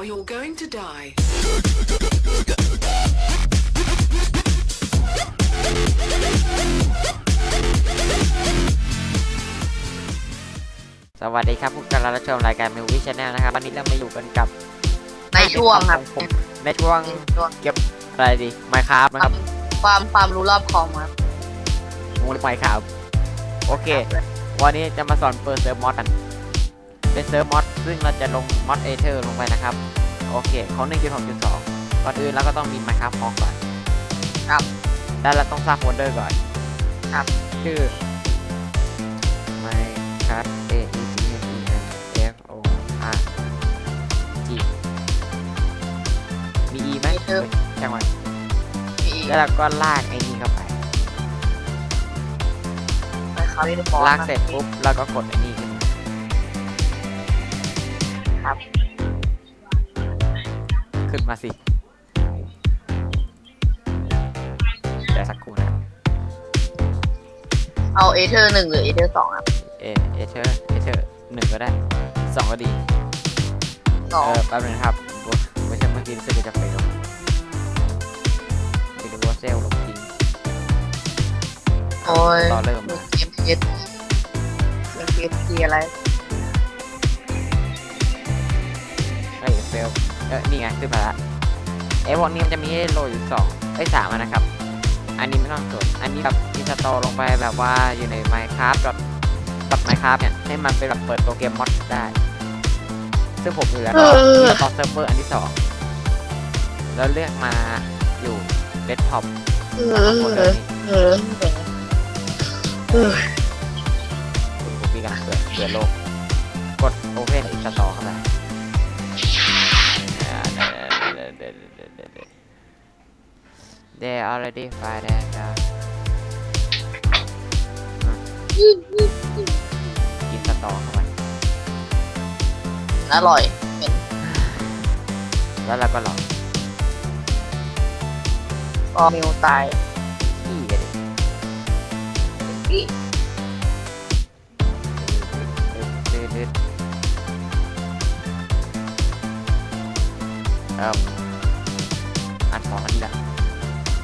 Now you're going to die. สวัสดีครับพวกเรารับชมรายการมิววิชแนลนะครับ วันนี้เรามาอยู่กันกับในช่วงครับผมในช่วงในช่วงเก็บอะไรดีไมค์ครับนะครับความความรู้รอบคอมครับมูลไมค์ครับ โอเค วันนี้จะมาสอนเปิดเซิร์ฟมอดกัน เป็นเซิร์ฟมอดซึ่งเราจะลงมอดเอเธอร์ลงไปนะครับ โอเคของ1.6.2 ก่อนอื่นเราก็ต้องมี Minecraft พอก่อน ครับ แล้วเราต้องสร้างโฟลเดอร์ก่อน ครับ ชื่อ Minecraft A E T H E N F O R G มี E ไหมมีเถอะช่างมันมีแล้วเราก็ลากไอ้นี่เข้าไปไปเขาที่บอสลากเสร็จปุ๊บเราก็กดไอ้นี่ขึ้นมา ครับ ขึ้นมาสิเดี๋ยวสักครู่นะครับเอาเอเธอร์หนึ่งหรือเอเธอร์สองครับเอเอเชอร์เอเชอร์หนึ่งก็ได้สองก็ดีสองเออแป๊บนึงนะครับไม่ใช่เมื่อกี้รู้สึกว่าจะไปลงไปดูว่าเซลล์ลงจริงโอ้ยรอเริ่มเกมามพีเอสเกมพีเอสทีอะไร เอ้ยเซลล์เออนี่ไงขึ้นมาละไอ้พวกนี้มันจะมีให้โหลดอยู่สองไอ้ยสามอันนะครับ อันนี้ไม่ต้องสนอันนี้แบบอินสตอลลงไปแบบว่าอยู่ใน Minecraft ดอทดอท Minecraft เนี่ยให้มันเป็นแบบเปิดโปรแกรมมอดได้ ซึ่งผมอยู่แล้วก็อินสตอลเซิร์ฟเวอร์อันที่สองแล้วเลือกมาอยู่เดสก์ท็อปเอแล้วก็โฟลเดออร์นี้เออเออคุณปุ๊กกี้กำลังเปิดเปิดโลก กด Open Install เข้าไป They already find that out อินสตอลเข้าไปอร่อยแล้วเราก็ลองก็มิวตายขี้กันดิพี่ดืดดืดเอออัด สองอันนี้ละ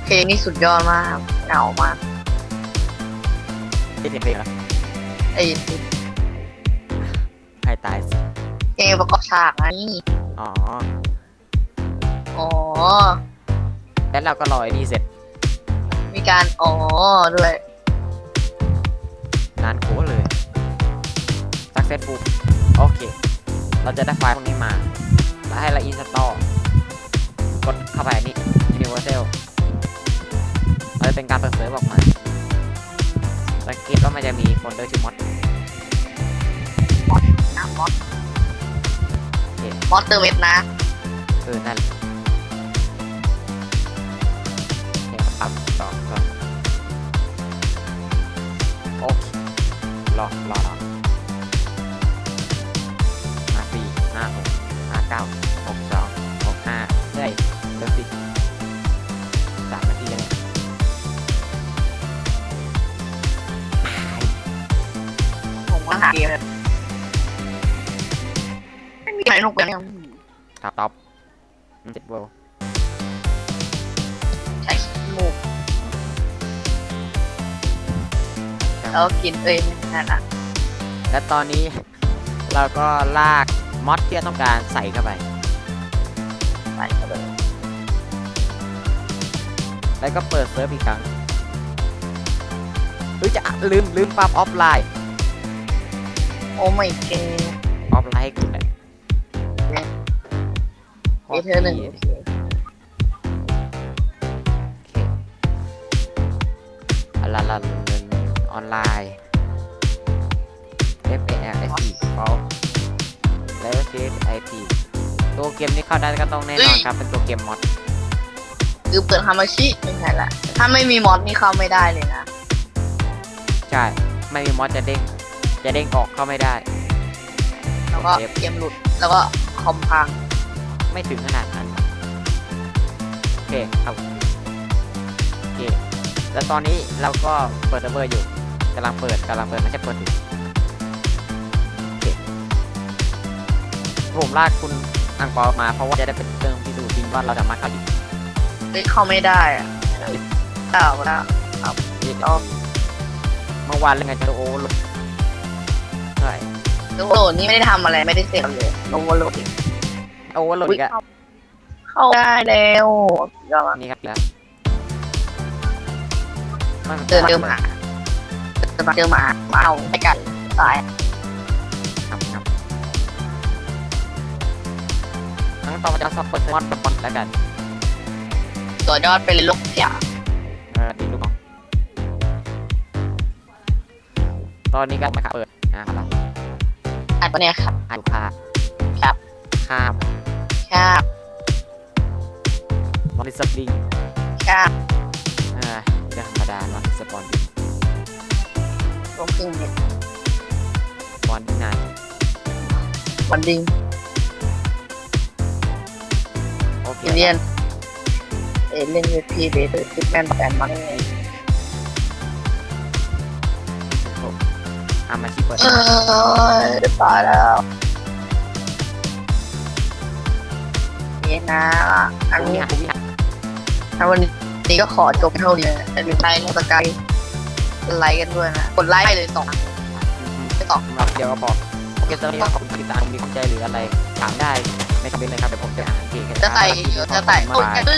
เพลงนี้สุดยอดมากครับเหงามากได้เสียงเพลงแล้วไอ้ให้ตายสิเพลงประกอบฉากนะนี่อ๋อ อ๋อ แล้วเราก็รอไอ้นี่เสร็จมีการอ๋อด้วยนานโคตรเลย successful โอเค เราจะได้ไฟล์พวกนี้มา แล้วให้เรา install กดเข้าไป อันนี่ universal เราจะเป็นการเปิดเผยออกมาสังเกตว่ามันจะมีโฟลเดอร์ชื่อ mod นะมอสโอเคมอสเตอร์เว็บนะ เออ นั่นแหละโอเคปรับต่อก่อนโอเครอรอรอห้าสี่ห้าหกห้าเก้าหกส ผมก็หาเกมเลยไม่มีใครนุกเลยเนี่ยท็อปท็อปเจ็ดเวิลด์ใช้มูกแล้วกินเอ้ยนั่นอะและตอนนี้เราก็ลากมอดที่เราต้องการใส่เข้าไป ใส่เข้าไป แล้วก็เปิดเซิร์ฟอีกครั้งเฮ้ยจะลืมลืมปรับออฟไลน์ โอ้ไม่เกมออฟไลน์ให้คุณเลยเอเธอร์หนึ่งโอโอเคเคอะลาลาเงินออนไลน์ F A L S E เขาแล้ว C S I P ตัวเกมนี้เข้าได้ก็ต้องแน่นอนครับ เป็นตัวเกมมอดคือเปิดฮามาชิไม่ใช่ละ ถ้าไม่มีมอสนี่เข้าไม่ได้เลยนะ ใช่ ไม่มีมอดจะเด้ง จะเด้งออกเข้าไม่ได้ แล้วก็เอฟเกมหลุด แล้วก็คอมพัง ไม่ถึงขนาดนั้น โอเคครับโอเค แล้วตอนนี้เราก็เปิดเซิร์ฟเวอร์อยู่กำลังเปิดกำลังเปิดไม่ใช่เปิดอยู่โอเคผมลากคุณอังเปามาเพราะว่าจะได้เป็นเครื่องพิสูจน์จริงว่าเราสามารถเข้าถึงเฮ้ยเข้าไม่ได้อะเอาแล้วนี่เอาเมื่อวานเล่นไงจะโอ้ลดเท่าไหร่โอ้โหนี่ไม่ได้ทำอะไรไม่ได้เสร็จเลยลงวันโหลดอีกโอ้ลดอีกอะเข้าได้แล้วยอดมากนี่ครับแล้วมันเดินเจอหมาเดินมาเจอหมามาเอาไปกัดตายครับครับทั้งต่อมาจะซับเปิดมอนมอนแล้วกัน ตัวยอดไปเลยลูกเสียเออดีลูกน้องตอนนี้ก็มาครับเปิดนะครับ อันเนี้ยครับอ่านภาพครับข้ามครับนอริสปริงครับอ่าเรื่องธรรมดานอริสปอนลงครึ่งเม็ดปอนที่นานวันดิงโอเคอินเดียนเอเล่นเวทีเบสซิกแมนแฟนมาเล ยอามาชิเปิดเออตายแล้วนี่นะอันอันนี้นี้อันนี้ถ้าวันนี้ก็ขอจบเท่านี้แต่มีไลค์ในสกายไลค์กันด้วยนะ กดไลค์เลยสองไม่ตอบสำหรับเดียวก็บอกโอเคตอนนี้ก็ขอบคุณที่ติดตามมีความใจหรืออะไร ถามได้ในคอมเมนต์เลยครับเดี๋ยวผมจะอ่านเองจะใส่จะใส่มา